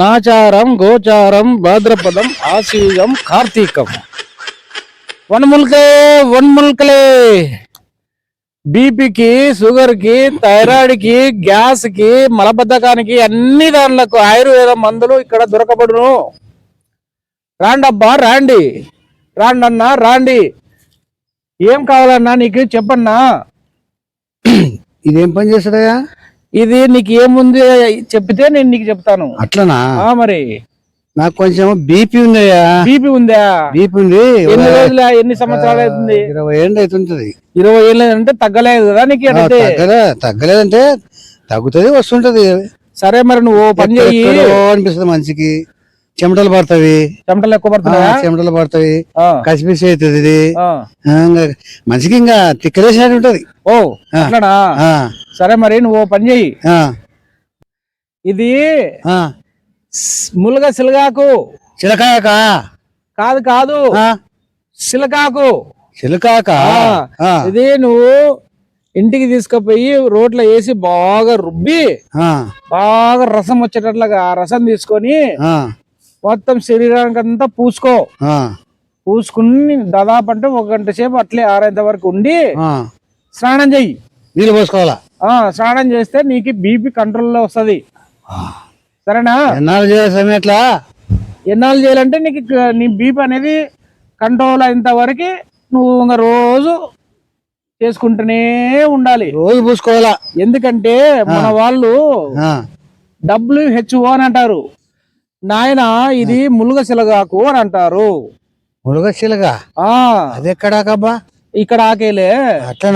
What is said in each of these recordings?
నాచారం గోచారం భాద్రపదం ఆశీజం కార్తీకం. వన్ముల్కే వన్ముల్కలే బీపీకి షుగర్కి థైరాయిడ్కి గ్యాస్కి మలబద్ధకానికి అన్ని దానిలకు ఆయుర్వేద మందులు ఇక్కడ దొరకబడును. రాండబ్బా రాండి. రాండన్నా రాండి. ఏం కావాలన్నా నీకు చెప్పన్నా. ఇదేం పని చేస్తాడయ్యా? ఇది నీకు ఏముంది చెప్తే నేను నీకు చెప్తాను. అట్లనా? మరి. నాకు కొంచెం బీపీ ఉందయ్యా. బీపీ ఉందా? బీపీ ఉంది. ఎన్ని రోజులు ఎన్ని సంవత్సరాలు అవుతుంది? ఇరవై ఏళ్ళు అవుతుంటది. ఇరవై ఏళ్ళు అంటే తగ్గలేదు కదా నీకు తగ్గలే తగ్గలేదంటే తగ్గుతుంది వస్తుంటది. సరే మరి నువ్వు పని చెయ్యి. ఎక్కడో అనిపిస్తుంది మనిషికి. చెమటలు పడతావి చెమటలు ఎక్కువ ఆ, పడుతున్నాయా చెమటలు పడతావి ఆ, కసిపిసి అవుతుంది ఇది. మనిషికి ఇంకా తిక్కలేసినట్టు ఉంటది. ఓ అట్లనా? సరే మరి నువ్వు పని చెయ్యి. ఆ, ఇది ములగ సిలగాకు. చిలకాక కాదు కాదు. సిలకాకు. చిలకాక? ఇది నువ్వు ఇంటికి తీసుకుపోయి రోట్లో వేసి బాగా రుబ్బి బాగా రసం వచ్చేటట్లుగా రసం తీసుకొని మొత్తం శరీరానికి అంతా పూసుకో పూసుకుని దాదాపు అంటే ఒక గంట సేపు అట్లే ఆరేంత వరకు ఉండి. స్నానం చెయ్యి. నీళ్ళు పోసుకోవాలా? స్నానం చేస్తే నీకు బీపీ కంట్రోల్లో వస్తది. సరేనా? ఎన్నాళ్ళు చేయాలి సమయం ఎట్లా ఎన్నాళ్ళు చేయాలంటే నీకు నీ బీపీ అనేది కంట్రోల్ అయినంత వరకు నువ్వు ఇంకా రోజు చేసుకుంటూనే ఉండాలి. రోజు పూసుకోవాలా? ఎందుకంటే మన వాళ్ళు డబ్ల్యూహెచ్ఓ అని అంటారు. నాయన ఇది ములుగ శిలగాకు అని అంటారు. ములుగ ఆ. అది ఎక్కడాకబ్బా ఇక్కడ ఆకేలే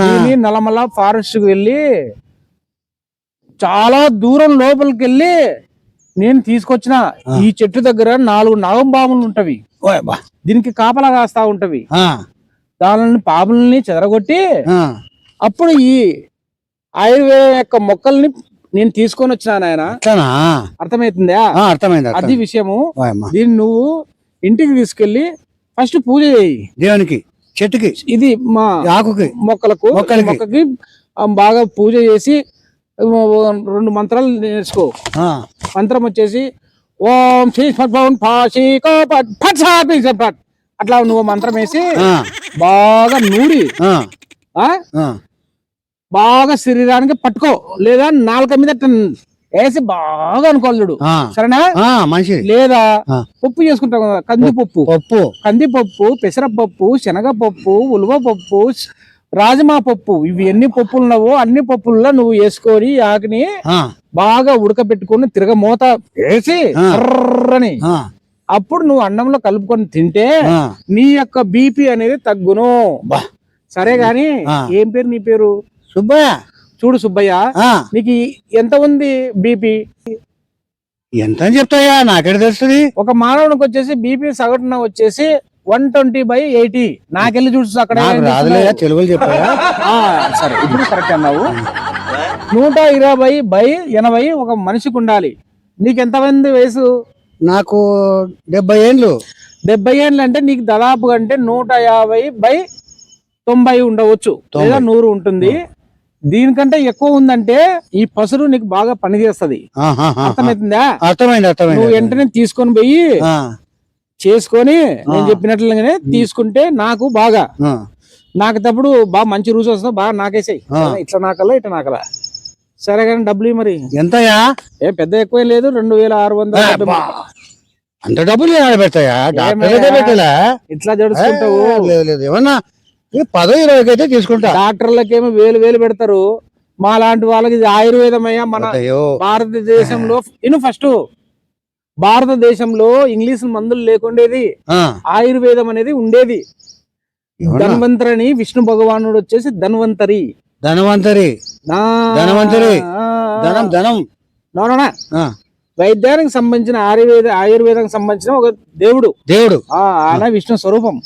దీన్ని నల్లమల్ల ఫారెస్ట్కి వెళ్ళి చాలా దూరం లోపలికి వెళ్ళి నేను తీసుకొచ్చిన ఈ చెట్టు దగ్గర నాలుగు నాగంబాములు ఉంటవి. ఓయ్ బా. దీనికి కాపలా కాస్తా ఉంటవి. దానిని పాములని చెదరగొట్టి అప్పుడు ఈ ఆయుర్వేద యొక్క మొక్కల్ని నేను తీసుకొని వచ్చినాను ఆయన అట్లనా అర్థమవుతుందా ఆ, అర్థమైంది అది. విషయము. దీన్ని నువ్వు ఇంటికి తీసుకెళ్ళి ఫస్ట్ పూజ చేయి. దేవునికి చెట్టుకి? ఇది మా ఆకుకి? మొక్కలకు. మొక్కకి బాగా పూజ చేసి రెండు మంత్రాలు నేర్చుకో. మంత్రం వచ్చేసి ఓం శ్రీ. అట్లా నువ్వు మంత్రం వేసి బాగా నూరి బాగా శరీరానికి పట్టుకో లేదా నాలుక మీద వేసి బాగా ఆ. సరేనా మంచిది లేదా. పప్పు చేసుకుంటాం కదా కందిపప్పు పప్పు కందిపప్పు పెసరపప్పు శనగపప్పు ఉలువపప్పు రాజమా పప్పు ఇవి ఎన్ని పప్పులు ఉన్నావో అన్ని పప్పుల్లో నువ్వు వేసుకొని ఆకుని బాగా ఉడకబెట్టుకొని తిరగ మూత వేసి. కర్రని అప్పుడు నువ్వు అన్నంలో కలుపుకొని తింటే. నీ యొక్క బీపీ అనేది తగ్గును. సరే గాని. ఏం పేరు నీ పేరు సుబ్బయ్య? చూడు సుబ్బయ్య ఆ, నీకు ఈ- ఎంత ఉంది బీపీ? ఎంత అని చెప్తాయా నాకెడ తెలుస్తుంది? ఒక మానవునికి వచ్చేసి బీపీ సగటున వచ్చేసి వన్ ట్వంటీ బై ఎయిటీ. నాకెళ్ళి చూడు అక్కడ నాకు ఏం రాదులే చెప్తున్నావు? తెలుగులు చెప్పాయా? ఆ, సరే ఇప్పుడు కరెక్ట్ అన్నావు. నూట ఇరవై బై ఎనభై ఒక మనిషికి ఉండాలి. నీకు ఎంత మంది వయసు? నాకు డెబ్బై ఏండ్లు. డెబ్బై ఏళ్ళు అంటే నీకు దాదాపు అంటే నూట యాభై బై తొంభై ఉండవచ్చు. తొంభై. లేదా నూరు ఉంటుంది. దీనికంటే ఎక్కువ ఉందంటే ఈ పసురు నీకు బాగా పనిచేస్తది. అర్థమవుతుందా? అర్థమైంది నువ్వు అర్థమైంది. వెంటనే తీసుకొని పోయి చేసుకొని నేను. చెప్పినట్లుగానే తీసుకుంటే నాకు బాగా. నాకు తప్పుడు బాగా మంచి రుచి వస్తుంది బాగా నాకేసాయి. ఇట్లా నాకలా ఇట్లా నాకలా. సరే కానీ డబ్బులు మరి. ఎంతయా ఏ పెద్ద ఎక్కువ లేదు రెండు వేల ఆరు వందల. అంత డబ్బులు ఇట్లా జడుచుకుంటావు. లేదు. ఏమన్నా పదో ఇరవైకి అయితే తీసుకుంటా. డాక్టర్లకేమో వేలు వేలు పెడతారు. మా లాంటి వాళ్ళకి ఇది ఆయుర్వేదం అయ్యా మన భారతదేశంలో ఇను ఫస్ట్ భారతదేశంలో ఇంగ్లీష్ మందులు లేకుండేది ఆయుర్వేదం అనేది ఉండేది. అవునా? ధన్వంతరి అని విష్ణు భగవానుడు వచ్చేసి ధన్వంతరి. ధనవంతరి. ధనవంతరి. ధనం ధనం. No, no, no. ఆ, వైద్యానికి సంబంధించిన ఆయుర్వేద ఆయుర్వేదానికి సంబంధించిన ఒక దేవుడు. దేవుడు. ఆయన విష్ణు స్వరూపం.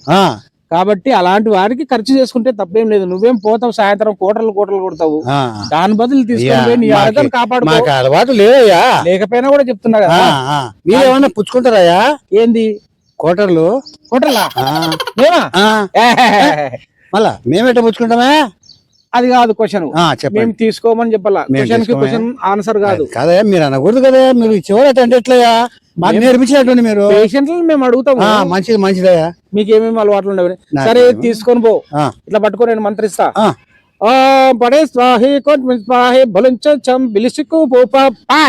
కాబట్టి అలాంటి వారికి ఖర్చు చేసుకుంటే తప్పేం లేదు. నువ్వేం పోతావు సాయంత్రం కోటలు కోటలు కొడతావు. దాని బదులు తీసుకొని అలవాటు లేవయ్యా. లేకపోయినా కూడా చెప్తున్నా కదా. ఆ. మీరేమన్నా పుచ్చుకుంటారయ్యా ఏంది? కోటర్లు? మేమా? ఆ. మళ్ళా మేమెట్ట పుచ్చుకుంటామే? అది కాదు క్వశ్చన్. మేము తీసుకోమని చెప్పాలా? క్వశ్చన్కి తీసుకోమా? క్వశ్చన్ ఆన్సర్ కాదు. కదయ్యా మీరు అనకూడదు కదా మీరు చివరి అంటే ఎట్లయ్యా? మాకు నేర్పించినట్టు మీరు. పేషెంట్లు మేము అడుగుతాము. ఆ, మంచిది మంచిదయ్యా. మీకు ఏమేమి అలవాట్లు ఉండవు. సరే. తీసుకొని పో. ఇట్లా పట్టుకో నేను మంత్రిస్తా. పడే స్వాహి కోట్ స్వాహి బలించం బిలిసికు పోప పా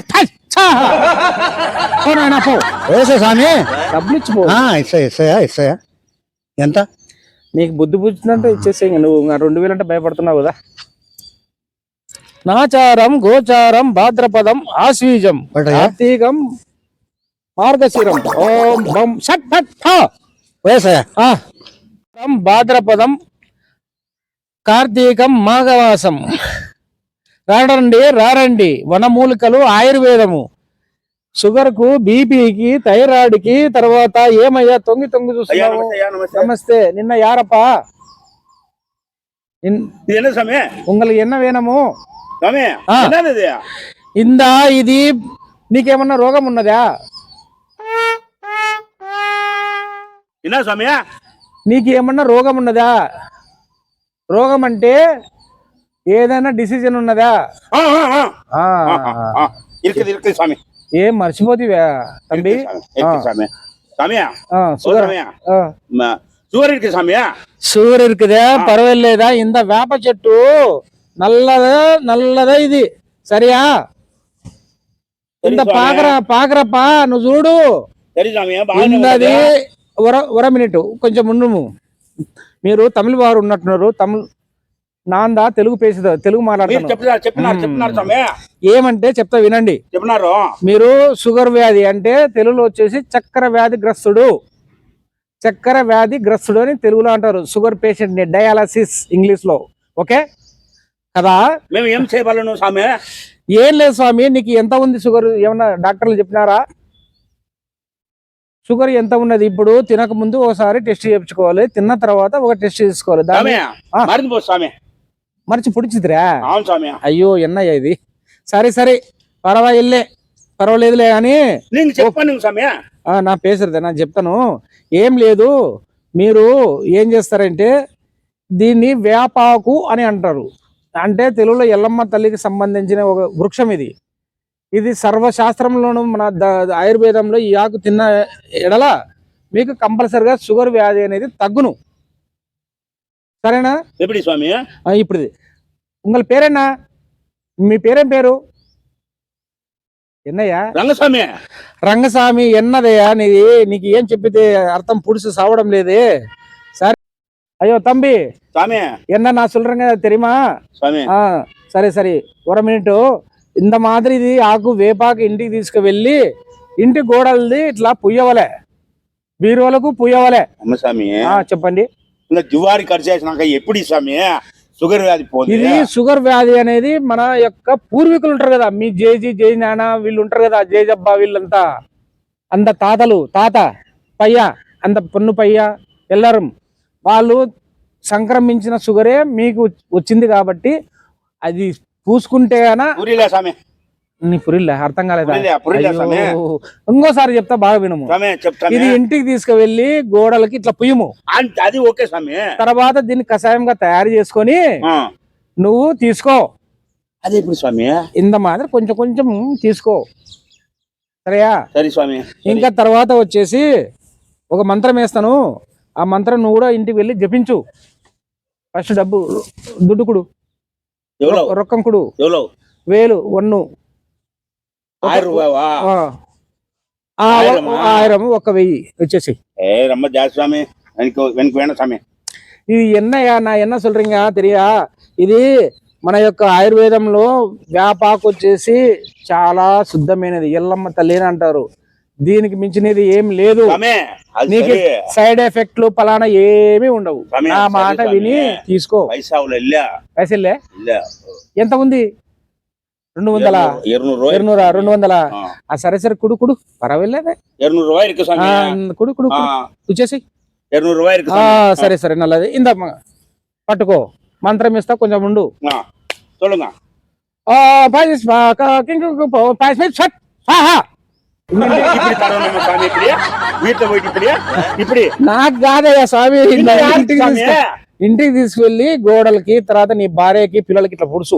నాయనా, పో. స్వామి. డబ్బులు ఇచ్చిపో ఆ, ఇస్తాయా ఇస్తాయా ఇస్తాయా ఎంత? నీకు బుద్ధి పుచ్చినట్టు ఇచ్చేసే నువ్వు రెండు వేలు అంటే భయపడుతున్నావు కదా. నాచారం గోచారం భాద్రపదం ఆశ్వీజం పట్టయ్యా? కార్తీకం మార్గశిరం. ఓం బం షట్ ఫట్ భాద్రపదం కార్తీకం మాఘవాసం రారండి రారండి. వనమూలికలు ఆయుర్వేదము. షుగర్ కు బీపీకి థైరాయిడ్ కి తర్వాత ఏమయ్యా తొంగి తొంగి ஐயா చూస్తున్నావు நமஸ்தே ஐயா நமஸ்தே నమస్తే నిన్న యారప్పా నిన్- இது என்ன சாமி உங்களுக்கு என்ன వేణము சாமி ஆ. என்னது இது ఇందా ఇది నీకేమన్నా రోగం ఉన్నదా என்ன சாமி నీకు ఏమన్నా రోగం ఉన్నదా రోగం అంటే ఏదైనా డిసిజన్ ఉన్నదా ஆ, ஆ, ஆ. ఆ, ஆ, ஆ, ஆ. இருக்குது இருக்குது சாமி ఏం మర్చిపోతివా తంబి சாமியா சுவர் இருக்கு சாமியா சுவர் இருக்குதே பரவாயில்லைதா இந்த வேப்ப செட்டு நல்லதா நல்லதா ఇది సరియా ఇంత పాకర పాకరపా నువ్వు చూడు ఉన్నది ఒర ఒర మినిట్ కొంచెం ఉండు మీరు తమిళ వారు ఉన్నట్టున్నారు తమిళ నాందా తెలుగు పేసి తెలుగు మాట్లాడుతున్నారు ఏమంటే చెప్తా వినండి. చెప్పినారు మీరు షుగర్ వ్యాధి అంటే తెలుగులో వచ్చేసి చక్కెర వ్యాధి గ్రస్తుడు. చక్కెర వ్యాధి గ్రస్తుడు అని తెలుగులో అంటారు. షుగర్ పేషెంట్ని డయాలసిస్ ఇంగ్లీష్లో. ఓకే? కదా? మేము ఏం చేయగలను సామి ఏం లేదు స్వామి నీకు ఎంత ఉంది షుగర్? ఏమన్నా డాక్టర్లు చెప్పినారా? షుగర్ ఎంత ఉన్నది? ఇప్పుడు తినక ముందు ఒకసారి టెస్ట్ చేయించుకోవాలి. తిన్న తర్వాత ఒక టెస్ట్ చేసుకోవాలి. దాన్ని పుడిచిదిరా అవును సామి అయ్యో ఎన్నయ్య ఇది? సరే సరే పర్వాయిల్లే పర్వాలేదులే కానీ నీకు ఆ, నా పేసరిదే నాకు చెప్తాను. ఏం లేదు మీరు ఏం చేస్తారంటే దీన్ని వేపాకు అని అంటారు. అంటే తెలుగులో ఎల్లమ్మ తల్లికి సంబంధించిన ఒక వృక్షం ఇది. ఇది సర్వశాస్త్రంలోనూ మన ద- ఆయుర్వేదంలో ఈ ఆకు తిన్న ఎడల మీకు కంపల్సరిగా షుగర్ వ్యాధి అనేది తగ్గును. సరేనా எப்படி சுவாமி ఆ, ఇప్పుడు ఇది. ఉంగల్ పేరేనా మీ పేరేం పేరు ఎన్నయ్యా రంగస్వామి రంగస్వామి ఎన్నదయ్యా నీది నీకు ఏం చెప్పితే అర్థం పుడుసు సావడం లేదే సరే అయ్యో తంబి சாமி என்ன நான் சொல்றேங்க தெரியுமா స్వామి ఆ, సరే సరే ఒక మినిట్ ఇంత మాదిరి ఇది ఆకు వేపాకు ఇంటికి తీసుకువెళ్ళి ఇంటి గోడలది ఇట్లా పుయ్యవలే బీరువాలకు పుయ్యవలే అమ్మ స్వామి ఆ, చెప్పండి ఇంకా జువారి ఖర్చు చేసినాక ఎప్పుడు స్వామి? షుగర్ వ్యాధి పోతుంది. ఇది షుగర్ వ్యాధి అనేది మన యొక్క పూర్వీకులు ఉంటారు కదా. మీ జేజీ జై నాన్న వీళ్ళు ఉంటారు కదా. జేజబ్బా వీళ్ళంతా. అంత తాతలు తాత పయ్య అంత పొన్ను పయ్య ఎల్లరం. వాళ్ళు సంక్రమించిన షుగరే మీకు వచ్చింది కాబట్టి అది పూసుకుంటే గాన స్వామి. నీ పురిల్లే? అర్థం కాలేదా? పురిలే పురిలే. ఇంకోసారి చెప్తా బాగా వినము. ఇది ఇంటికి తీసుకువెళ్ళి గోడలకి ఇట్లా పుయ్యము. అది ఓకే స్వామి. తర్వాత దీన్ని కషాయంగా తయారు చేసుకొని. నువ్వు తీసుకో. అది ఎప్పుడు స్వామి? ఇంత మాదిరి కొంచెం కొంచెం తీసుకో. సరేయా? సరే స్వామి. ఇంకా తర్వాత వచ్చేసి ఒక మంత్రం వేస్తాను. ఆ మంత్రం నువ్వు కూడా ఇంటికి వెళ్ళి జపించు. ఫస్ట్ డబ్బు దుడ్డుకుడు రొక్కంకుడు వేలు వన్ను. ఆయిరమా? ఆయిరం ఒక వెయ్యి వచ్చేసి ఏ రమ్మ జాతి స్వామి వెనక వెనక వేణ స్వామి ఇది ఎన్నయ్యా నా ఎన్న சொல்றீங்க తెలియా ఇది మన యొక్క ఆయుర్వేదంలో వేపాకు వచ్చేసి చాలా శుద్ధమైనది ఎల్లమ్మ తల్లి అని అంటారు దీనికి మించినది ఏం లేదు స్వామి అది నీకు సరే సైడ్ ఎఫెక్ట్లు పలానా ఏమీ ఉండవు స్వామి, నా అది మాట సరే విని స్వామి. తీసుకో పైసావులు వెళ్ళా పైసలే వెళ్ళా ఎంత ఉంది రెండు వందల இருநூறு ரூபாய் ఎరునూరా రెండు వందల ஆ. ఆ సరే సరే కుడు కుడు పర్వాలేదే இருநூறு ரூபாய் இருக்கு ఆ, சாமி కుడు కుడు ஆ, వచ్చేసి இருநூறு ரூபாய் இருக்கு ఆ, சாமி సరే సరే నల్లది ఇందమ్మ పట్టుకో మంత్రం ఇస్తా కొంచెం ఉండు ஆ, சொல்லுங்க ఆ, పాయస్ పా- క- కింగ్ కు- పో- పాయస్ మీద షట్ ఆహా. இப்படி தரணும் நம்ம சாமி இப்படி வீட்டுல போயிட்டு இப்படி இப்படி నాకు కాదయ్యా స్వామి பின்ன నా யாருக்கு ఇంటికి சாமி తీసుకు- ఇంటికి తీసుకువెళ్ళి గోడలకి తర్వాత నీ భార్యకి పిల్లలకి ఇట్లా పుడుసు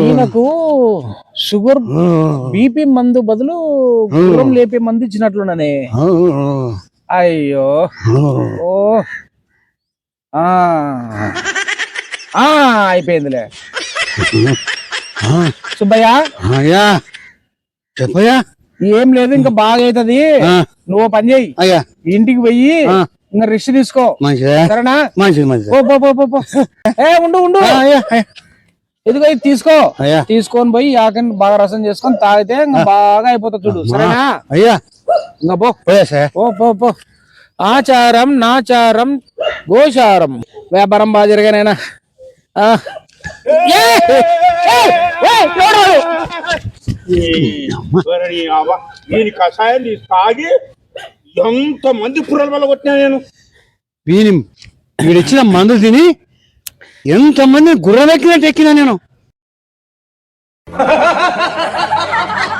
ఈయనకు షుగర్ బీపీ మందు బదులు గుర్రం లేపే మందు ఇచ్చినట్లున్ననే అయ్యో. ఓ. ఆ. ఆ అయిపోయిందిలే. సుబ్బయ్య. అయ్యా. చెప్పయ్యా. ఏం లేదు ఇంకా బాగా అవుతుంది నువ్వు పని చెయ్యి. అయ్యా. ఇంటికి పోయి. ఇంకా రెస్ట్ తీసుకో. మంచిదే. సరేనా? మంచిది మంచిది. పో పో పో పో పో. ఏ ఉండు ఉండు. అయ్యా. ఇదిగో ఇది తీసుకో. అయ్యా. తీసుకొని పోయి ఆకని బాగా రసం చేసుకొని తాగితే ఇంకా బాగా అయిపోతుంది చూడు. సరేనా? అయ్యా. ఇంకా పో. పో పో పో. ఆచారం నాచారం గోచారం. వ్యాపారం బాగా జరిగానైనా దీని కషాయం తాగి ఎంత మంది పుర్రల వల్ల కొట్టినా నేను? వీని వీడిచ్చిన మందు తిని ఎంతమంది గుర్రెక్కినట్టు ఎక్కినా నేను?